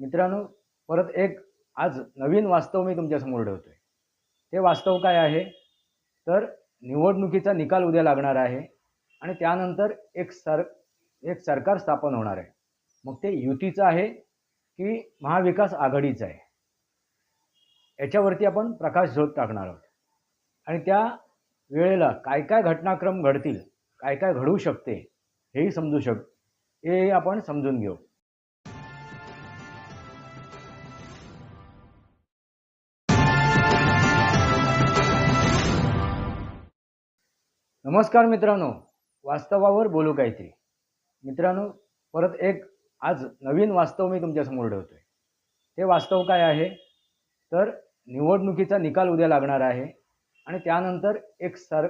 मित्रांनो परत एक आज नवीन वास्तव मी तुमच्यासमोर ठेवतोय. ते वास्तव काय आहे? तर निवडणुकीचा निकाल उद्या लागणार आहे आणि त्यानंतर एक सर एक सरकार स्थापन होणार आहे. मग ते युतीचं आहे की महाविकास आघाडीचं आहे? याच्यावरती आपण प्रकाश झोत टाकणार आहोत. आणि त्या वेळेला काय काय घटनाक्रम घडतील काय काय घडू शकते हेही समजू शक हे आपण समजून घेऊ. नमस्कार मित्रांनो. वास्तवावर बोलू काहीतरी मित्रांनो परत एक आज नवीन वास्तव मी तुमच्यासमोर ठेवतोय. ते वास्तव काय आहे? तर निवडणुकीचा निकाल उद्या लागणार आहे आणि त्यानंतर एक सर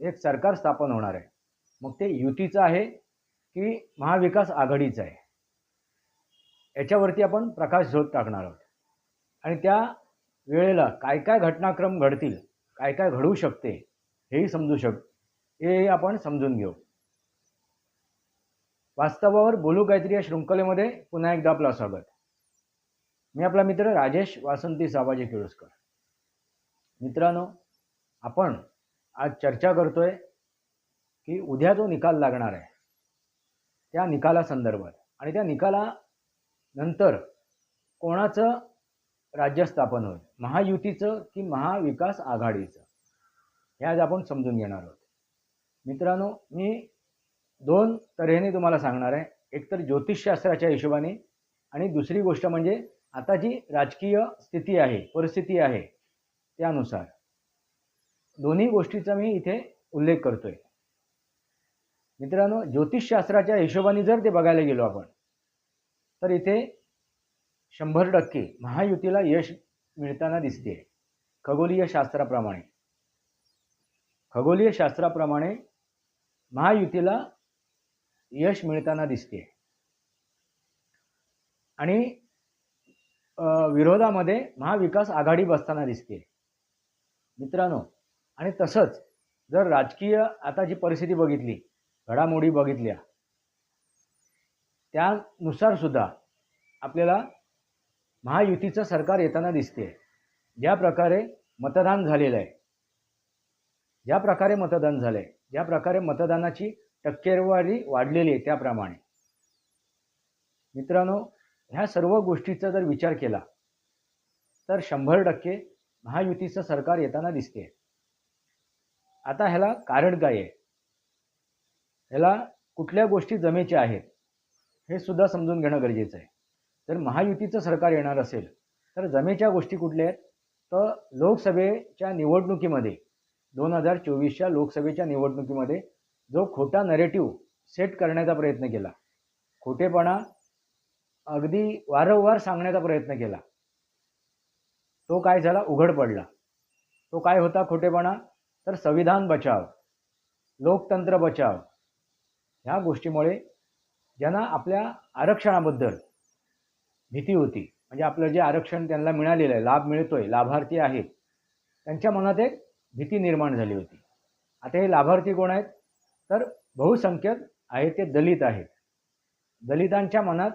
एक सरकार स्थापन होणार आहे. मग ते युतीचं आहे की महाविकास आघाडीचं आहे? याच्यावरती आपण प्रकाश झोत टाकणार आहोत. आणि त्या वेळेला काय काय घटनाक्रम घडतील काय काय घडू शकते हेही समजू शक हे आपण समजून घेऊ. वास्तवावर बोलू काहीतरी या शृंखलेमध्ये पुन्हा एकदा आपलं स्वागत. मी आपला मित्र राजेश वासंती साबाजी किळुसकर. मित्रांनो आपण आज चर्चा करतोय की उद्या जो निकाल लागणार आहे त्या निकालासंदर्भात आणि त्या निकालानंतर कोणाचं राज्य स्थापन होईल? महायुतीचं की महाविकास आघाडीचं? हे आज आपण समजून घेणार आहोत. मित्रांनो मी दोन तऱ्हेने तुम्हाला सांगणार आहे. एक तर ज्योतिषशास्त्राच्या हिशोबाने आणि दुसरी गोष्ट म्हणजे आता जी राजकीय स्थिती आहे परिस्थिती आहे त्यानुसार. दोन्ही गोष्टीचा मी इथे उल्लेख करतोय. मित्रांनो ज्योतिषशास्त्राच्या हिशोबाने जर ते बघायला गेलो आपण तर इथे शंभर टक्के महायुतीला यश मिळताना दिसते खगोलीय शास्त्राप्रमाणे. खगोलीय शास्त्राप्रमाणे महायुतीला यश मिळताना दिसते. आणि विरोधामध्ये महाविकास आघाडी बसताना दिसते. मित्रांनो आणि तसंच जर राजकीय आता जी परिस्थिती बघितली घडामोडी बघितल्या त्यानुसार सुद्धा आपल्याला महायुतीचं सरकार येताना दिसते. ज्या प्रकारे मतदान झालेलं आहे. ज्या प्रकारे मतदान झालं आहे ज्या प्रकारे मतदानाची टक्केवारी वाढलेली आहे त्याप्रमाणे. मित्रांनो ह्या सर्व गोष्टीचा जर विचार केला तर शंभर टक्के महायुतीचं सरकार येताना दिसते. आता ह्याला कारण काय आहे? ह्याला कुठल्या गोष्टी जमेच्या आहेत हे सुद्धा समजून घेणं गरजेचं आहे. जर महायुतीचं सरकार येणार असेल तर जमेच्या गोष्टी कुठल्या आहेत? तर लोकसभेच्या निवडणुकीमध्ये दोन हजार चोवीसच्या लोकसभेच्या निवडणुकीमध्ये जो खोटा नरेटिव्ह सेट करण्याचा प्रयत्न केला. खोटेपणा अगदी वारंवार सांगण्याचा प्रयत्न केला. तो काय झाला? उघड पडला. तो काय होता खोटेपणा? तर संविधान बचाव लोकतंत्र बचाव ह्या गोष्टीमुळे ज्यांना आपल्या आरक्षणाबद्दल भीती होती म्हणजे आपलं जे आरक्षण त्यांना मिळालेलं आहे लाभ मिळतोय लाभार्थी आहेत त्यांच्या मनात एक भीती निर्माण झाली होती. आता हे लाभार्थी कोण आहेत? तर बहुसंख्यक आहेत ते दलित आहेत. दलितांच्या मनात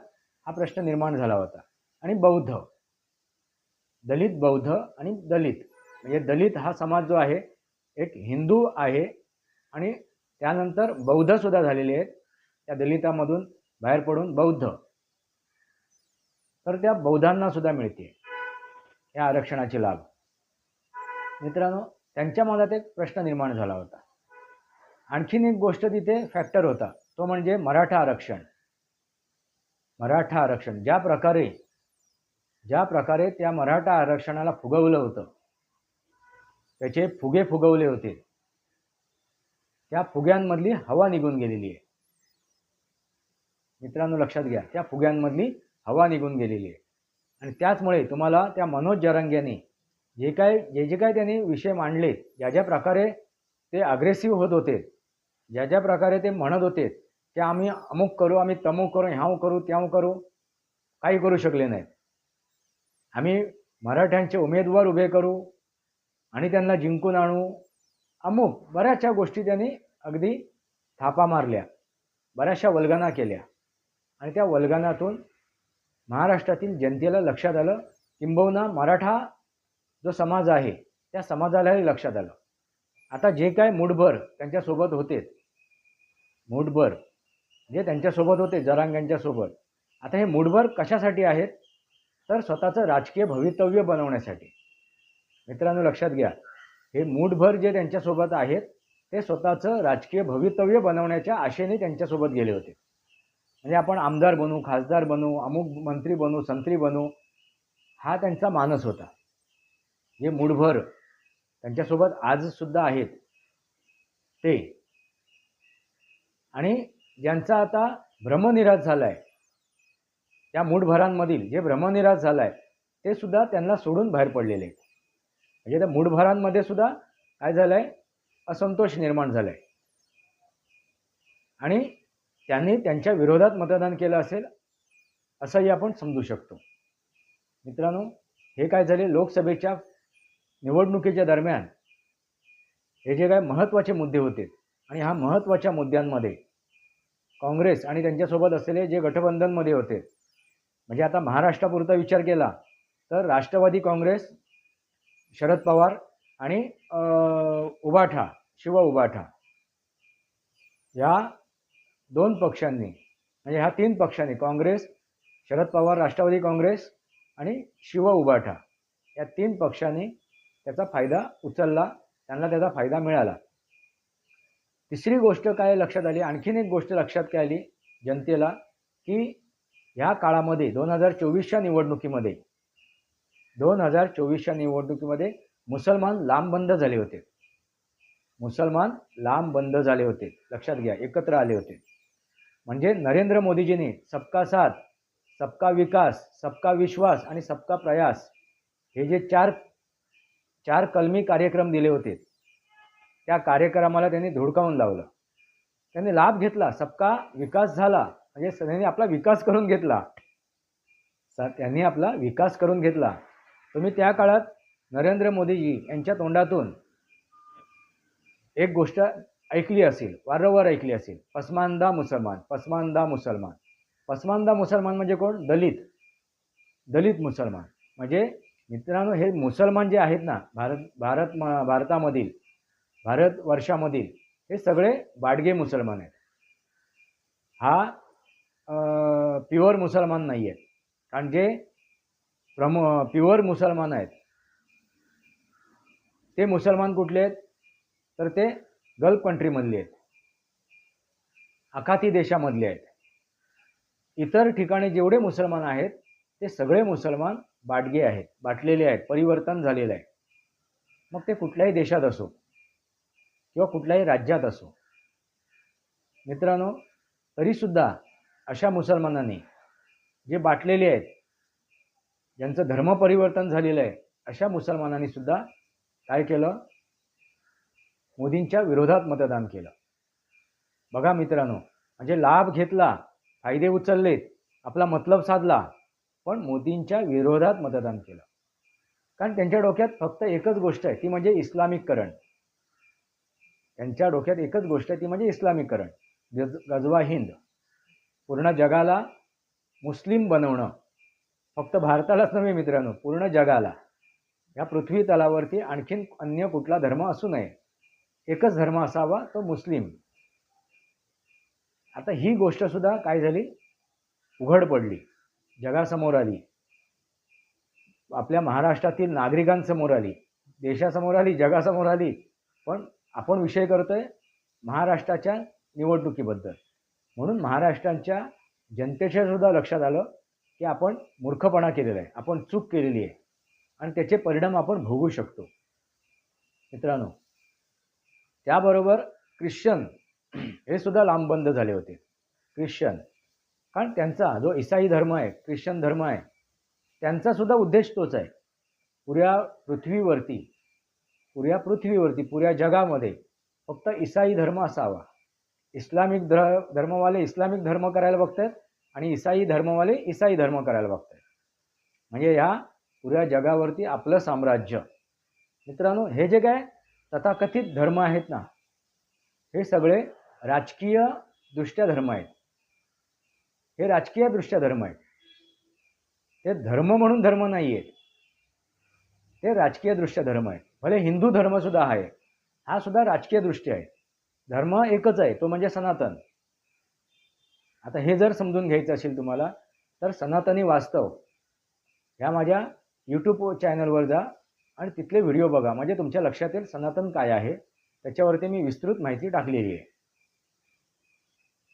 हा प्रश्न निर्माण झाला होता. आणि बौद्ध. दलित बौद्ध आणि दलित. म्हणजे दलित हा समाज जो आहे एक हिंदू आहे आणि त्यानंतर बौद्धसुद्धा झालेले आहेत. त्या दलितामधून बाहेर पडून बौद्ध. तर त्या बौद्धांना सुद्धा मिळते. या आरक्षणाचे लाभ. मित्रांनो त्यांच्या मनात एक प्रश्न निर्माण झाला होता. आणखीन एक गोष्ट तिथे फॅक्टर होता. तो म्हणजे मराठा आरक्षण. मराठा आरक्षण. ज्या प्रकारे ज्या प्रकारे त्या मराठा आरक्षणाला फुगवलं होतं त्याचे फुगे फुगवले होते त्या फुग्यांमधली हवा निघून गेलेली आहे. मित्रांनो लक्षात घ्या त्या फुग्यांमधली हवा निघून गेलेली आहे. आणि त्याचमुळे तुम्हाला त्या मनोज जरंग्याने जे काय जे जे काय त्यांनी विषय मांडले ज्या ज्या प्रकारे ते अग्रेसिव्ह होत होते ज्या ज्या प्रकारे ते म्हणत होते की आम्ही अमुक करू आम्ही तमुक करू ह्याव करू त्याव करू काही करू शकले नाहीत. आम्ही मराठ्यांचे उमेदवार उभे करू आणि त्यांना जिंकून आणू अमुक बऱ्याचशा गोष्टी त्यांनी अगदी थापा मारल्या बऱ्याचशा वल्गना केल्या. आणि त्या वल्गनातून महाराष्ट्रातील जनतेला लक्षात आलं किंबहुना मराठा जो समाज आहे त्या समाजालाही लक्षात आलं. आता जे काय मुठभर त्यांच्यासोबत होते मुठभर जे त्यांच्यासोबत होते जरांगांच्यासोबत आता हे मुठभर कशासाठी आहेत? तर स्वतःचं राजकीय भवितव्य बनवण्यासाठी. मित्रांनो लक्षात घ्या हे मूठभर जे त्यांच्यासोबत आहेत ते स्वतःचं राजकीय भवितव्य बनवण्याच्या आशेने त्यांच्यासोबत गेले होते. म्हणजे आपण आमदार बनू खासदार बनू अमुक मंत्री बनू संत्री बनू हा त्यांचा मानस होता. जे मूडभर त्यांच्यासोबत आजसुद्धा आहेत ते. आणि ज्यांचा आता भ्रमनिराश झाला आहे त्या मूडभरांमधील जे भ्रमनिराश झाला आहे ते सुद्धा त्यांना सोडून बाहेर पडलेले आहेत. म्हणजे त्या मूडभरांमध्ये सुद्धा काय झालं आहे असंतोष निर्माण झाला आहे आणि त्यांनी त्यांच्या विरोधात मतदान केलं असेल असंही आपण समजू शकतो. मित्रांनो हे काय झाले? लोकसभेच्या निवडणुकीच्या दरम्यान हे जे काय महत्त्वाचे मुद्दे होते आणि ह्या महत्त्वाच्या मुद्द्यांमध्ये काँग्रेस आणि त्यांच्यासोबत असलेले जे गठबंधनमध्ये होते म्हणजे आता महाराष्ट्रापुरता विचार केला तर राष्ट्रवादी काँग्रेस शरद पवार आणि उबाठा शिव उबाठा या दोन पक्षांनी म्हणजे ह्या तीन पक्षांनी काँग्रेस शरद पवार राष्ट्रवादी काँग्रेस आणि शिव उबाठा या तीन पक्षांनी त्याचा फायदा उचलला त्यांना त्याचा फायदा मिळाला. तिसरी गोष्ट काय लक्षात आली? आणखीन एक गोष्ट लक्षात काय आली? जनतेला की ह्या काळामध्ये दोन हजार चोवीसच्या निवडणुकीमध्ये दोन हजार चोवीसच्या निवडणुकीमध्ये मुसलमान लांब बंद झाले होते. मुसलमान लांब बंद झाले होते. लक्षात घ्या एकत्र आले होते. म्हणजे नरेंद्र मोदीजींनी सबका साथ सबका विकास सबका विश्वास आणि सबका प्रयास हे जे चार चार कलमी कार्यक्रम दिले होते. त्या कार्यक्रमाला त्यांनी धुडकावून लावलं. त्यांनी लाभ घेतला सबका विकास झाला. म्हणजे त्यांनी आपला विकास करून घेतला. त्यांनी आपला विकास करून घेतला. तुम्ही त्या काळात नरेंद्र मोदीजी यांच्या तोंडातून एक गोष्ट ऐकली असेल वारंवार ऐकली असेल. पसमानदा मुसलमान पसमानदा मुसलमान. पसमानदा मुसलमान म्हणजे कोण? दलित. दलित मुसलमान. म्हणजे मित्रांनो हे मुसलमान जे आहेत ना भारत भारत भारतामधील भारत वर्षामधील हे सगळे बाडगे मुसलमान आहेत. हा प्युअर मुसलमान नाही आहेत कारण जे प्रम प्युअर मुसलमान आहेत ते मुसलमान कुठले आहेत? तर ते गल्फ कंट्रीमधले आहेत. अखाती देशामधले आहेत. इतर ठिकाणी जेवढे मुसलमान आहेत ते सगळे मुसलमान बाटगे आहेत बाटलेले आहेत परिवर्तन झालेलं आहे. मग ते कुठल्याही देशात असो किंवा कुठल्याही राज्यात असो मित्रांनो तरीसुद्धा अशा मुसलमानांनी जे बाटलेले आहेत ज्यांचं धर्म परिवर्तन झालेलं आहे अशा मुसलमानांनी सुद्धा काय केलं? मोदींच्या विरोधात मतदान केलं. बघा मित्रांनो म्हणजे लाभ घेतला फायदे उचललेत आपला मतलब साधला पण मोदींच्या विरोधात मतदान केलं. कारण त्यांच्या डोक्यात फक्त एकच गोष्ट आहे ती म्हणजे इस्लामिककरण त्यांच्या डोक्यात एकच गोष्ट आहे ती म्हणजे इस्लामिककरण गज गजवा हिंद. पूर्ण जगाला मुस्लिम बनवणं. फक्त भारतालाच नव्हे मित्रांनो पूर्ण जगाला. या पृथ्वी तलावरती आणखीन अन्य कुठला धर्म असू नये. एकच धर्म असावा तो मुस्लिम. आता ही गोष्टसुद्धा काय झाली? उघड पडली. जगासमोर आली. आपल्या महाराष्ट्रातील नागरिकांसमोर आली. देशासमोर आली जगासमोर आली. पण आपण विषय करतोय महाराष्ट्राच्या निवडणुकीबद्दल. म्हणून महाराष्ट्राच्या जनतेच्या सुद्धा लक्षात आलं की आपण मूर्खपणा केलेला आहे. आपण चूक केलेली आहे. आणि त्याचे परिणाम आपण भोगू शकतो. मित्रांनो त्याबरोबर ख्रिश्चन हे सुद्धा लांबबंद झाले होते. ख्रिश्चन कारण त्यांचा जो इसाई धर्म आहे ख्रिश्चन धर्म आहे त्यांचा सुद्धा उद्देश तोच आहे. पुऱ्या पृथ्वीवरती पुऱ्या पृथ्वीवरती पुऱ्या जगामध्ये फक्त इसाई धर्म असावा. इस्लामिक धर धर्मवाले इस्लामिक धर्म करायला बघतात आणि इसाई धर्मवाले इसाई धर्म करायला बघतात म्हणजे ह्या पुऱ्या जगावरती आपलं साम्राज्य. मित्रांनो हे जे काय तथाकथित धर्म आहेत ना हे सगळे राजकीय दृष्ट्या धर्म आहेत. हे राजकीय दृष्ट्या धर्म आहेत. ते धर्म म्हणून धर्म नाही आहेत ते राजकीयदृष्ट्या धर्म आहेत. भले हिंदू धर्मसुद्धा आहे. हा सुद्धा राजकीय दृष्टी आहे. धर्म एकच आहे तो म्हणजे सनातन. आता हे जर समजून घ्यायचं असेल तुम्हाला तर सनातनी वास्तव ह्या माझ्या यूट्यूब चॅनलवर जा आणि तिथले व्हिडिओ बघा. म्हणजे तुमच्या लक्षात येईल सनातन काय आहे त्याच्यावरती मी विस्तृत माहिती टाकलेली आहे.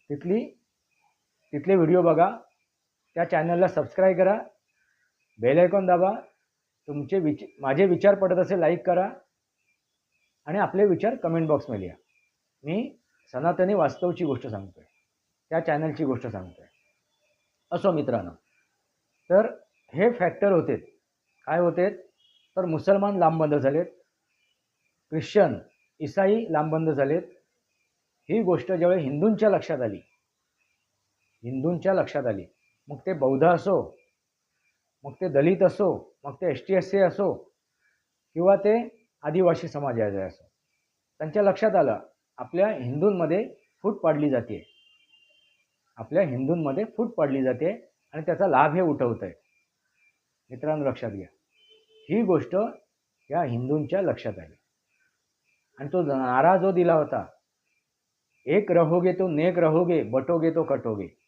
तिथली तिथले व्हिडिओ बघा. त्या चॅनलला सबस्क्राईब करा. बेल दाबा. तुमचे विच माझे विचार पडत असेल लाईक करा. आणि आपले विचार कमेंट बॉक्समध्ये या मी सनातनी वास्तवची गोष्ट सांगतो आहे त्या चॅनलची गोष्ट सांगतो आहे असो मित्रांनो. तर हे फॅक्टर होते काय होते तर मुसलमान लांबबंद झालेत. ख्रिश्चन इसाई लांबबंद झालेत. ही गोष्ट ज्यावेळी हिंदूंच्या लक्षात आली हिंदूंच्या लक्षात आली. मग ते बौद्ध असो मग ते दलित असो मग ते एस टी एस सी असो किंवा ते आदिवासी समाजाचे असो. त्यांच्या लक्षात आलं आपल्या हिंदूंमध्ये फूट पाडली जाते. आपल्या हिंदूंमध्ये फूट पाडली जाते आणि त्याचा लाभ हे उठवत आहे मित्रांनो लक्षात घ्या. ही गोष्ट या हिंदूंच्या लक्षात आली. आणि तो नारा जो दिला होता एक रहोगे तो नेक रहोगे बटोगे तो कटोगे.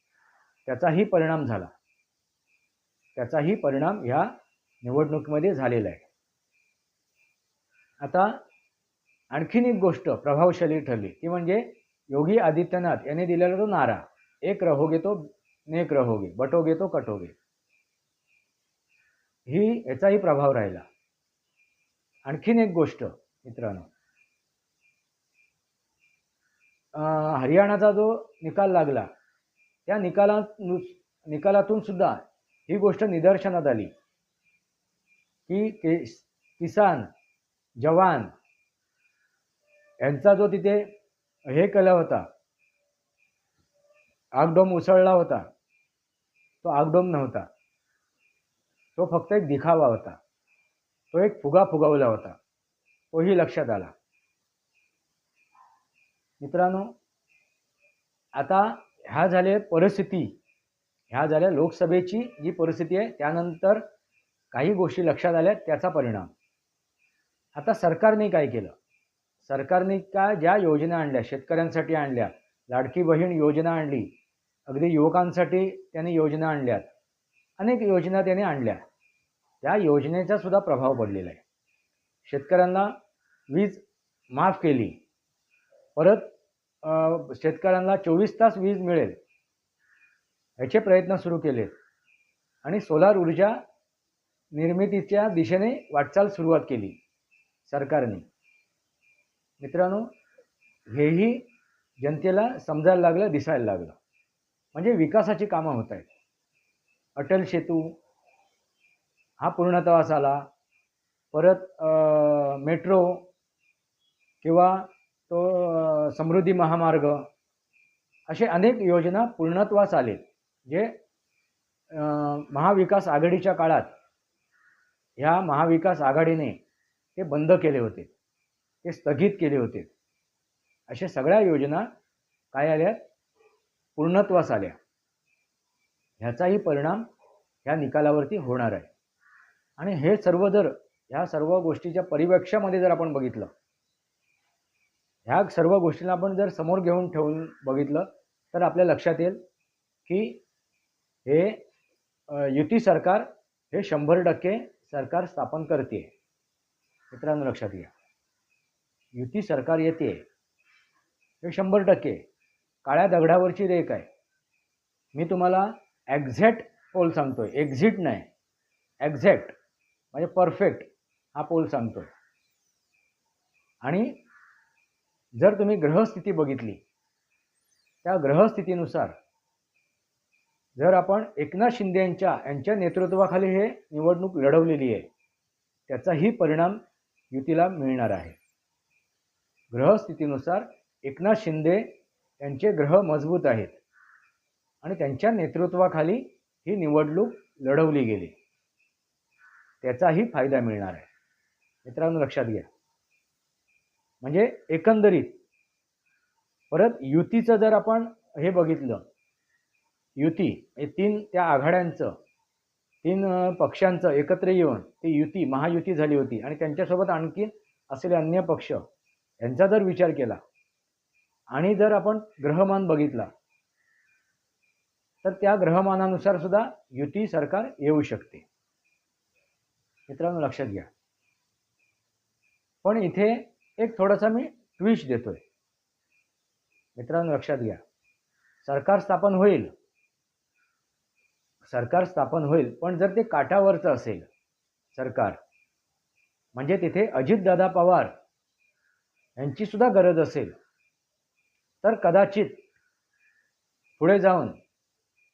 त्याचाही परिणाम झाला. त्याचाही परिणाम ह्या निवडणुकीमध्ये झालेला आहे. आता आणखीन एक गोष्ट प्रभावशाली ठरली ती म्हणजे योगी आदित्यनाथ यांनी दिलेला तो नारा एक रहोगे तो नेक रहोगे बटोगे तो कटोगे ही याचाही प्रभाव राहिला. आणखीन एक गोष्ट मित्रांनो. हरियाणाचा जो निकाल लागला त्या निकालानु निकालातून सुद्धा ही गोष्ट निदर्शनात आली. की किसान जवान यांचा जो तिथे हे केला होता आगडोम उसळला होता तो आगडोम नव्हता. तो फक्त एक दिखावा होता. तो एक फुगा फुगावला होता. तोही लक्षात आला. मित्रांनो आता ह्या झाल्या परिस्थिती ह्या झाल्या लोकसभेची जी परिस्थिती आहे त्यानंतर काही गोष्टी लक्षात आल्या त्याचा परिणाम. आता सरकारने काय केलं? सरकारने का ज्या योजना आणल्या शेतकऱ्यांसाठी आणल्या लाडकी बहीण योजना आणली अगदी युवकांसाठी त्यांनी योजना आणल्यात अनेक योजना त्याने आणल्या. त्या योजनेचा सुद्धा प्रभाव पडलेला आहे. शेतकऱ्यांना वीज माफ केली परत शेतकऱ्यांना चोवीस तास वीज मिळेल याचे प्रयत्न सुरू केलेत आणि सोलार ऊर्जा निर्मितीच्या दिशेने वाटचाल सुरुवात केली सरकारने. मित्रांनो हेही जनतेला समजायला लागलं दिसायला लागलं. म्हणजे विकासाची कामं होत आहेत. अटल सेतू हा पूर्णत्वास आला. परत मेट्रो किंवा तो समृद्धी महामार्ग असे अनेक योजना पूर्णत्वास आले जे महाविकास आघाडीच्या काळात ह्या महाविकास आघाडीने ते बंद केले होते ते स्थगित केले होते. अशा सगळ्या योजना काय आल्या? पूर्णत्वास आल्या. ह्याचाही परिणाम ह्या निकालावरती होणार आहे. आणि हे सर्व जर ह्या सर्व गोष्टीच्या परिवेक्षामध्ये जर आपण बघितलं ह्या सर्व गोष्टींना आपण जर समोर घेऊन ठेवून बघितलं तर आपल्या लक्षात येईल की हे युती सरकार हे शंभर टक्के सरकार स्थापन करते मित्रांनो लक्षात घ्या. युती सरकार येते हे शंभर टक्के. काळ्या दगडावरची रेख आहे. मी तुम्हाला ॲक्झॅक्ट पोल सांगतोय. एक्झिट नाही. ॲक्झॅक्ट म्हणजे परफेक्ट हा पोल सांगतोय. आणि जर तुम्ही ग्रहस्थिती बघितली त्या ग्रहस्थितीनुसार जर आपण एकनाथ शिंदे यांच्या यांच्या नेतृत्वाखाली हे निवडणूक लढवलेली आहे त्याचाही परिणाम युतीला मिळणार आहे. ग्रहस्थितीनुसार एकनाथ शिंदे यांचे ग्रह मजबूत आहेत आणि त्यांच्या नेतृत्वाखाली ही निवडणूक लढवली गेली. त्याचाही फायदा मिळणार आहे. मित्रांनो लक्षात घ्या. म्हणजे एकंदरीत. परत युतीचं जर आपण हे बघितलं युती हे तीन त्या आघाड्यांचं तीन पक्षांचं एकत्र येऊन ती युती महायुती झाली होती आणि त्यांच्यासोबत आणखी असलेले अन्य पक्ष यांचा जर विचार केला आणि जर आपण ग्रहमान बघितला तर त्या ग्रहमानानुसार सुद्धा युती सरकार येऊ शकते. मित्रांनो लक्षात घ्या. पण इथे एक थोडासा मी ट्विश देतोय. मित्रांनो लक्षात घ्या. सरकार स्थापन होईल. सरकार स्थापन होईल पण जर ते काठावरचं असेल सरकार म्हणजे तिथे अजितदादा पवार यांची सुद्धा गरज असेल तर कदाचित पुढे जाऊन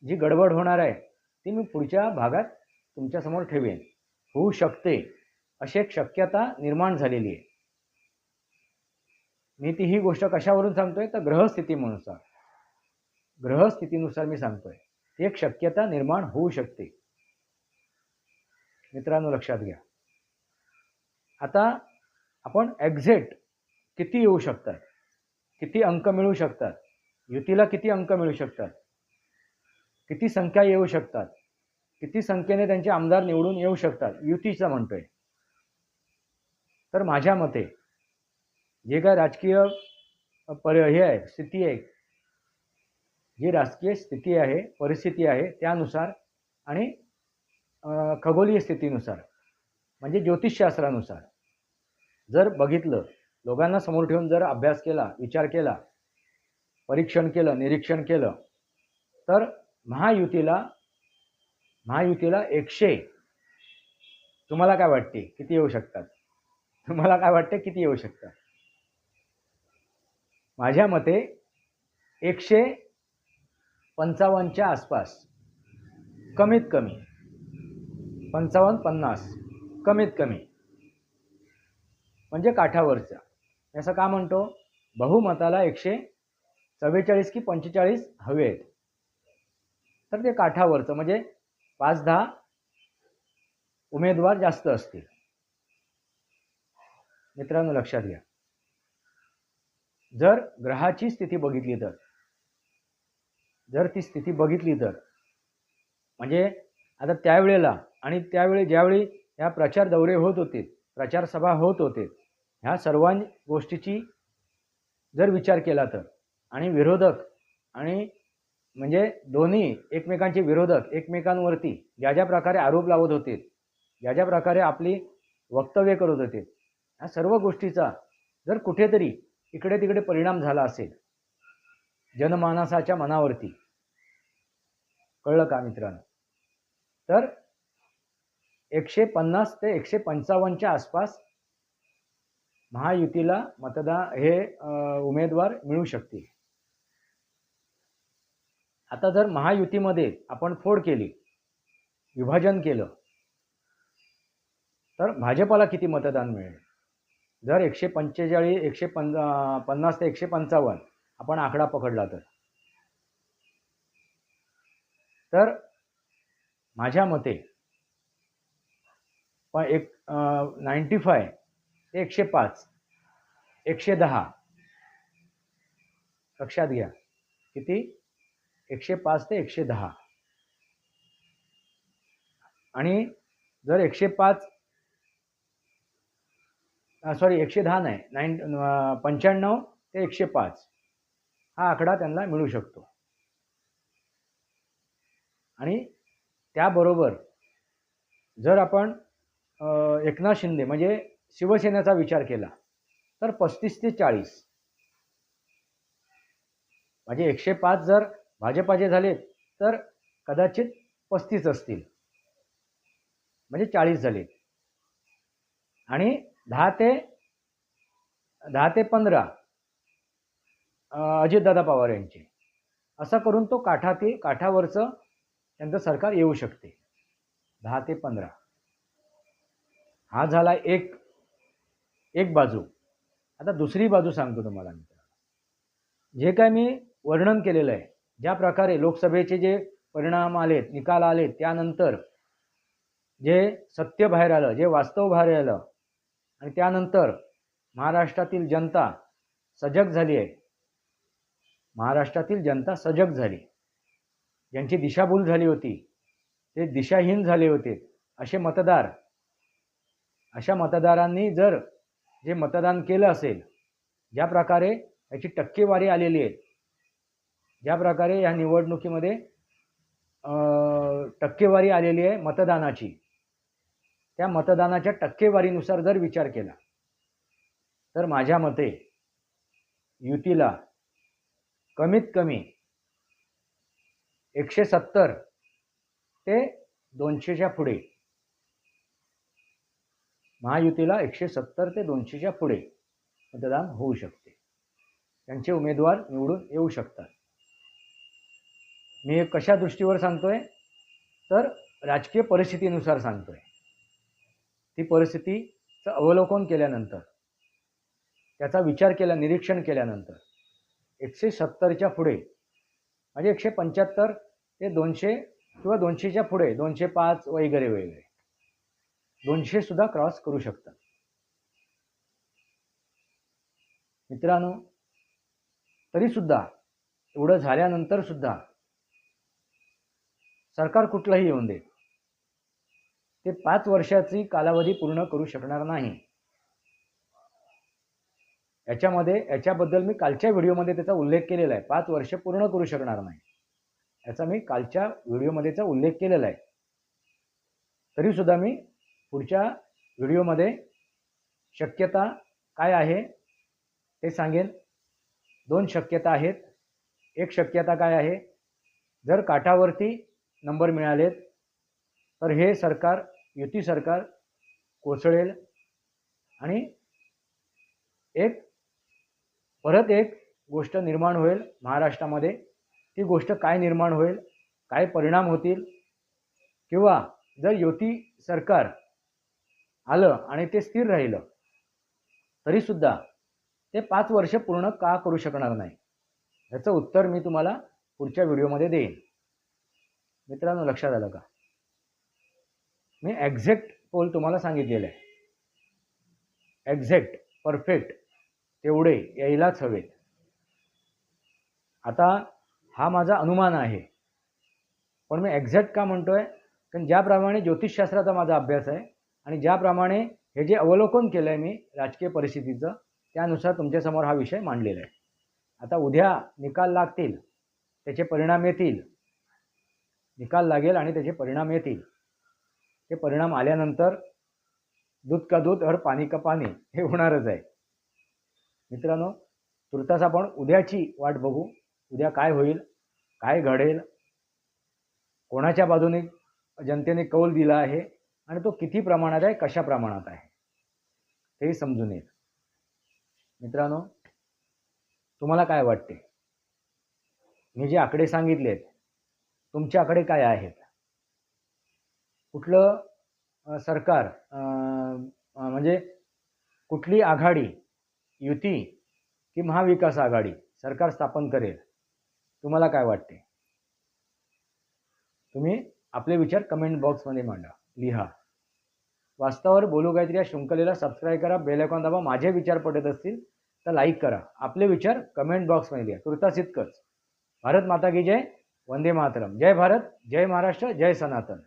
जी गडबड होणार आहे ती मी पुढच्या भागात तुमच्यासमोर ठेवेन. होऊ शकते अशी एक शक्यता निर्माण झालेली आहे. मी ती ही गोष्ट कशावरून सांगतोय? तर ग्रहस्थितीनुसार. ग्रहस्थितीनुसार मी सांगतोय. ती एक शक्यता निर्माण होऊ शकते. मित्रांनो लक्षात घ्या. आता आपण एक्झॅक्ट किती येऊ शकतात? किती अंक मिळू शकतात? युतीला किती अंक मिळू शकतात? किती संख्या येऊ शकतात? किती संख्येने त्यांचे आमदार निवडून येऊ शकतात? युतीचं म्हणतोय. तर माझ्या मते जे काय राजकीय पर हे आहे स्थिती आहे. जी राजकीय स्थिती आहे परिस्थिती आहे त्यानुसार आणि खगोलीय स्थितीनुसार म्हणजे ज्योतिषशास्त्रानुसार. जर बघितलं लोकांना समोर ठेवून जर अभ्यास केला विचार केला परीक्षण केलं निरीक्षण केलं तर महायुतीला महायुतीला एकशे तुम्हाला काय वाटते? किती येऊ शकतात? तुम्हाला काय वाटते? किती येऊ शकतात? माझ्या मते एकशे पंचावन्नच्या आसपास. कमीत कमी. पंचावन्न पन्नास. कमीत कमी. म्हणजे काठावरचा. याचं असं का म्हणतो? बहुमताला एकशे चव्वेचाळीस की पंचेचाळीस हवे आहेत. तर ते काठावरचं म्हणजे पाच दहा उमेदवार जास्त असतील. मित्रांनो लक्षात घ्या. जर ग्रहाची स्थिती बघितली तर जर ती स्थिती बघितली तर म्हणजे आता त्यावेळेला आणि त्यावेळी ज्यावेळी ह्या प्रचार दौरे होत होते प्रचार सभा होत होते ह्या सर्वां गोष्टीची जर विचार केला तर आणि विरोधक आणि म्हणजे दोन्ही एकमेकांचे विरोधक एकमेकांवरती ज्या ज्या प्रकारे आरोप लावत होते ज्या ज्या प्रकारे आपली वक्तव्य करत होते ह्या सर्व गोष्टीचा जर कुठेतरी इकडे तिकडे परिणाम झाला असेल. जनमानसाच्या मनावरती. कळलं का मित्रांनो? तर एकशे पन्नास ते एकशे पंचावन्नच्या आसपास महायुतीला मतदान हे उमेदवार मिळू शकतील. आता जर महायुतीमध्ये आपण फोड केली विभाजन केलं तर भाजपाला किती मतदान मिळेल? जर एकशे पंचेचाळीस एकशे पन पन्नास ते एकशे पंचावन्न आपण आकडा पकडला तर. तर माझ्या मते पण एक नाईंटी फाय ते एकशे पाच एकशे दहा लक्षात घ्या. किती? एकशे पाच ते एकशे दहा. आणि जर एकशे पाच सॉरी एकशे दहा नाही नाईन पंच्याण्णव ते एकशे पाच. हा आकडा त्यांना मिळू शकतो. आणि त्याबरोबर जर आपण एकनाथ शिंदे म्हणजे शिवसेनेचा विचार केला तर पस्तीस ते चाळीस. म्हणजे एकशे पाच जर भाजपाचे झाले तर कदाचित पस्तीस असतील. म्हणजे चाळीस झाले आणि दहा ते दहा ते पंधरा अजितदादा पवार यांचे. असं करून तो काठातील काठावरचं त्यांचं सरकार येऊ शकते. दहा ते पंधरा. हा झाला एक एक बाजू. आता दुसरी बाजू सांगतो तुम्हाला मित्रांनो जे काय मी वर्णन केलेलं आहे ज्या प्रकारे लोकसभेचे जे परिणाम आलेत निकाल आले त्यानंतर जे सत्य बाहेर आलं जे वास्तव बाहेर आलं आणि त्यानंतर महाराष्ट्रातील जनता सजग झाली आहे. महाराष्ट्रातील जनता सजग झाली. ज्यांची दिशाभूल झाली होती ते दिशाहीन झाले होते असे मतदार अशा मतदारांनी जर जे मतदान केलं असेल ज्या प्रकारे याची टक्केवारी आलेली आहे ज्या प्रकारे या निवडणुकीमध्ये टक्केवारी आलेली आहे मतदानाची त्या मतदानाच्या टक्केवारीनुसार जर विचार केला तर माझ्या मते युतीला कमीत कमी एकशे सत्तर ते दोनशेच्या पुढे महायुतीला एकशे सत्तर ते दोनशेच्या पुढे मतदान होऊ शकते. त्यांचे उमेदवार निवडून येऊ शकतात. मी हे कशा दृष्टीवर सांगतोय? तर राजकीय परिस्थितीनुसार सांगतोय. ती परिस्थितीचं अवलोकन केल्यानंतर त्याचा विचार केला निरीक्षण केल्यानंतर एकशे सत्तरच्या पुढे म्हणजे एकशे पंच्याहत्तर ते दोनशे किंवा दोनशेच्या पुढे दोनशे पाच वगैरे वगैरे दोनशे सुद्धा क्रॉस करू शकतात. मित्रांनो तरी सुद्धा एवढं झाल्यानंतर सुद्धा सरकार कुठलंही येऊन दे ते पाच वर्षाची कालावधी पूर्ण करू शकणार नाही. याच्यामध्ये याच्याबद्दल मी कालच्या व्हिडिओमध्ये त्याचा उल्लेख केलेला आहे. पाच वर्ष पूर्ण करू शकणार नाही. याचा मी कालच्या व्हिडिओमध्येचा उल्लेख केलेला आहे. तरीसुद्धा मी पुढच्या व्हिडिओमध्ये शक्यता काय आहे ते सांगेन. दोन शक्यता आहेत. एक शक्यता काय आहे? जर काठावरती नंबर मिळालेत तर हे सरकार युती सरकार कोसळेल आणि एक परत एक गोष्ट निर्माण होईल महाराष्ट्रामध्ये. ती गोष्ट काय निर्माण होईल काय परिणाम होतील? किंवा जर युती सरकार आलं आणि ते स्थिर राहिलं तरीसुद्धा ते पाच वर्ष पूर्ण का करू शकणार नाही? याचं उत्तर मी तुम्हाला पुढच्या व्हिडिओमध्ये देईन. मित्रांनो लक्षात आलं का? मी एक्झॅक्ट पोल तुम्हाला सांगितलेलं आहे. एक्झॅक्ट परफेक्ट तेवढे यायलाच हवेत. आता हा माझा अनुमान आहे. पण मी एक्झॅक्ट का म्हणतो आहे कारण ज्याप्रमाणे ज्योतिषशास्त्राचा माझा अभ्यास आहे आणि ज्याप्रमाणे हे जे अवलोकन केलं आहे मी राजकीय परिस्थितीचं त्यानुसार तुमच्यासमोर हा विषय मांडलेला आहे. आता उद्या निकाल लागतील त्याचे परिणाम येतील. निकाल लागेल आणि त्याचे परिणाम येतील. हे परिणाम आल्यानंतर दूध का दूध और पाणी का पाणी हे होणारच आहे. मित्रांनो तुर्तास आपण उद्याची वाट बघू. उद्या काय होईल काय घडेल कोणाच्या बाजूने जनतेने कौल दिला आहे आणि तो किती प्रमाणात आहे कशा प्रमाणात आहे तेही समजून येईल. मित्रांनो तुम्हाला काय वाटते? मी जे आकडे सांगितले आहेत तुमच्या आकडे काय आहेत? कुठलं सरकार म्हणजे कुठली आघाडी युती की महाविकास आघाडी सरकार स्थापन करेल तुम्हाला काय वाटते? तुम्ही आपले विचार कमेंट बॉक्समध्ये मांडा लिहा. वास्तवावर बोलू काहीतरी या शृंखलेला सबस्क्राईब करा बेलायकॉन दाबा माझे विचार पटत असतील तर लाईक करा. आपले विचार कमेंट बॉक्समध्ये लिहा तुर्तास इतकंच. भारत माता की जय वंदे मातरम. जय भारत जय महाराष्ट्र जय सनातन.